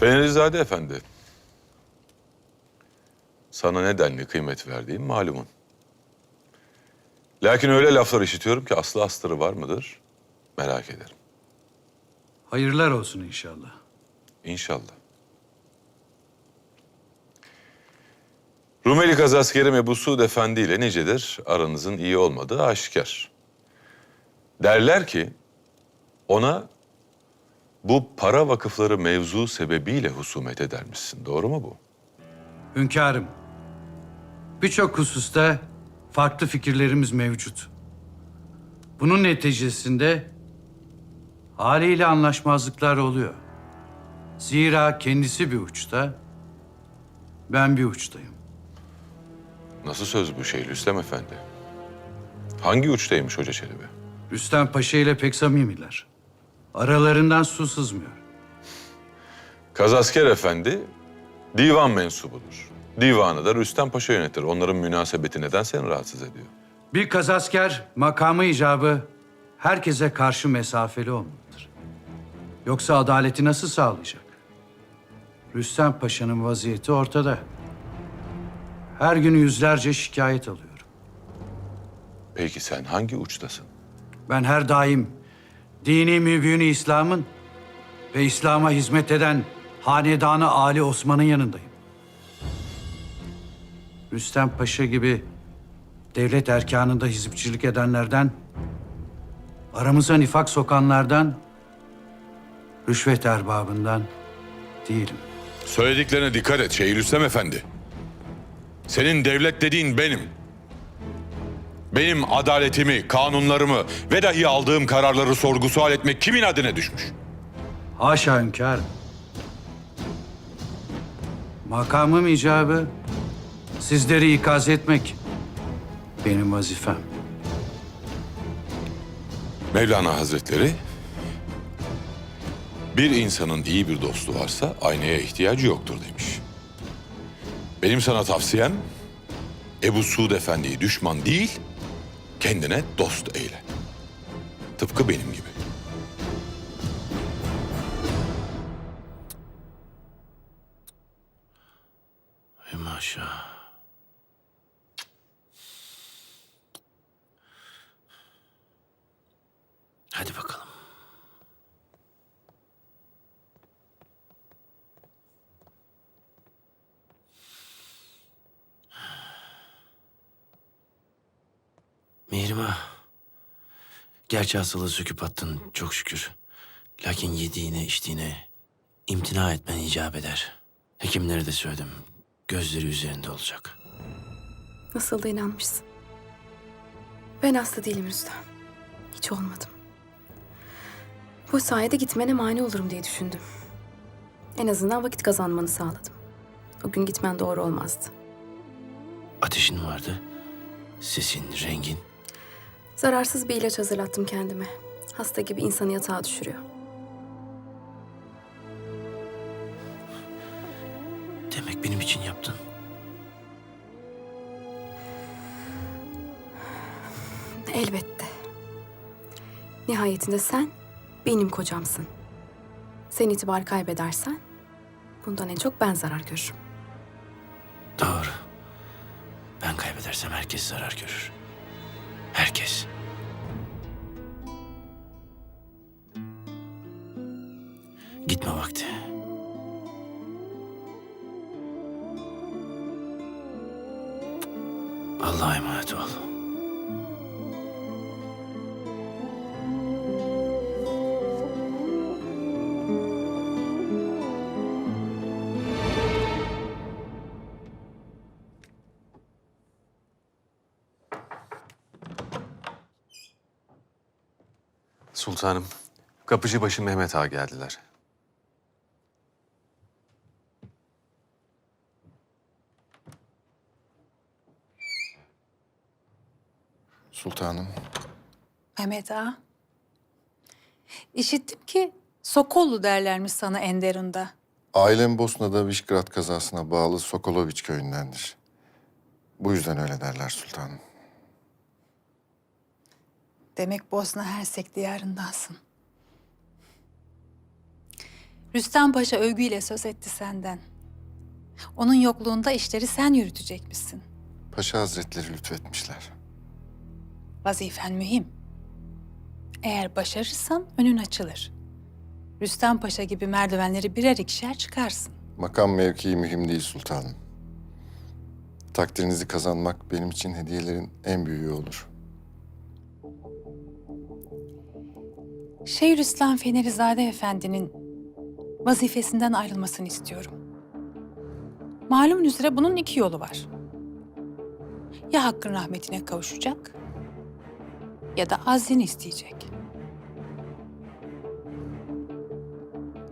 Fenerizade Efendi. Sana nedenli kıymet verdiğim malumun. Lakin öyle laflar işitiyorum ki aslı astarı var mıdır merak ederim. Hayırlar olsun inşallah. İnşallah. Rumeli Kazaskeri Ebu Suud Efendi ile nicedir aranızın iyi olmadığı aşikar. Derler ki ona bu para vakıfları mevzu sebebiyle husumet edermişsin. Doğru mu bu? Hünkârım, birçok hususta farklı fikirlerimiz mevcut. Bunun neticesinde haliyle anlaşmazlıklar oluyor. Zira kendisi bir uçta, ben bir uçtayım. Nasıl söz bu şey Rüstem Efendi? Hangi uçtaymış Hoca Çelebi? Rüstem Paşa ile pek samimiler. Aralarından su sızmıyor. Kazasker Efendi divan mensubudur. Divanı da Rüstem Paşa yönetir. Onların münasebeti neden seni rahatsız ediyor? Bir kazasker makamı icabı herkese karşı mesafeli olmalıdır. Yoksa adaleti nasıl sağlayacak? Rüstem Paşa'nın vaziyeti ortada. Her gün yüzlerce şikayet alıyorum. Peki sen hangi uçtasın? Ben her daim dini mübini İslam'ın ve İslam'a hizmet eden Hanedanı Ali Osman'ın yanındayım. Rüstem Paşa gibi devlet erkanında hizipçilik edenlerden, aramıza nifak sokanlardan, rüşvet erbabından değilim. Söylediklerine dikkat et Şeyhülislam Efendi. Senin devlet dediğin benim. Benim adaletimi, kanunlarımı ve dahi aldığım kararları sorgu sual etmek kimin adına düşmüş? Haşa hünkârım. Makamım icabı sizleri ikaz etmek benim vazifem. Mevlana Hazretleri, bir insanın iyi bir dostu varsa aynaya ihtiyacı yoktur demiş. Benim sana tavsiyem, Ebu Suud Efendi'yi düşman değil, kendine dost eyle. Tıpkı benim gibi. Ay maşallah. Hadi bakalım. Mihrimah. Gerçi hastalığı söküp attın çok şükür. Lakin yediğine içtiğine imtina etmen icap eder. Hekimlere de söyledim. Gözleri üzerinde olacak. Nasıl da inanmışsın. Ben hasta değilim Rüstem. Hiç olmadım. Bu sayede gitmene mani olurum diye düşündüm. En azından vakit kazanmanı sağladım. O gün gitmen doğru olmazdı. Ateşin vardı. Sesin, rengin. Zararsız bir ilaç hazırlattım kendime. Hasta gibi insanı yatağa düşürüyor. Demek benim için yaptın. Elbette. Nihayetinde sen benim kocamsın. Sen itibar kaybedersen bundan en çok ben zarar görürüm. Doğru. Ben kaybedersem herkes zarar görür. Herkes. Gitme vakti. Allah'a emanet ol. Sultanım, kapıcıbaşı Mehmet Ağa geldiler. Sultanım. Mehmet Ağa. İşittim ki Sokollu derlermiş sana Enderun'da. Ailem Bosna'da Vişgrad kazasına bağlı Sokoloviç köyündendir. Bu yüzden öyle derler sultanım. Demek Bosna Hersek diyarındansın. Rüstem Paşa övgüyle söz etti senden. Onun yokluğunda işleri sen yürütecekmişsin. Paşa Hazretleri lütfetmişler. Vazifen mühim. Eğer başarırsan önün açılır. Rüstem Paşa gibi merdivenleri birer ikişer çıkarsın. Makam mevkii mühim değil sultanım. Takdirinizi kazanmak benim için hediyelerin en büyüğü olur. Şeyhülislam Fenerizade Efendi'nin vazifesinden ayrılmasını istiyorum. Malum üzere bunun iki yolu var. Ya hakkın rahmetine kavuşacak ya da azlini isteyecek.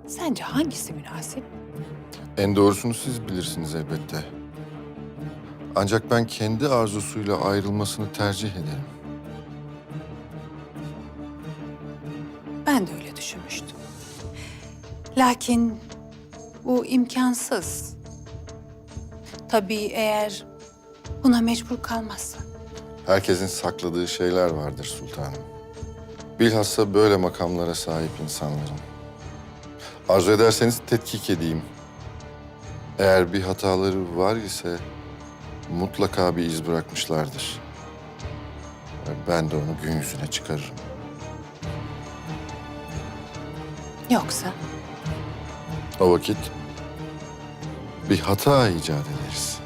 Sence hangisi münasip? En doğrusunu siz bilirsiniz elbette. Ancak ben kendi arzusuyla ayrılmasını tercih ederim. Düşünmüştüm. Lakin bu imkansız. Tabii eğer buna mecbur kalmazsa. Herkesin sakladığı şeyler vardır sultanım. Bilhassa böyle makamlara sahip insanların. Arzu ederseniz tetkik edeyim. Eğer bir hataları var ise mutlaka bir iz bırakmışlardır. Ben de onu gün yüzüne çıkarırım. Yoksa O vakit bir hata icat ederiz.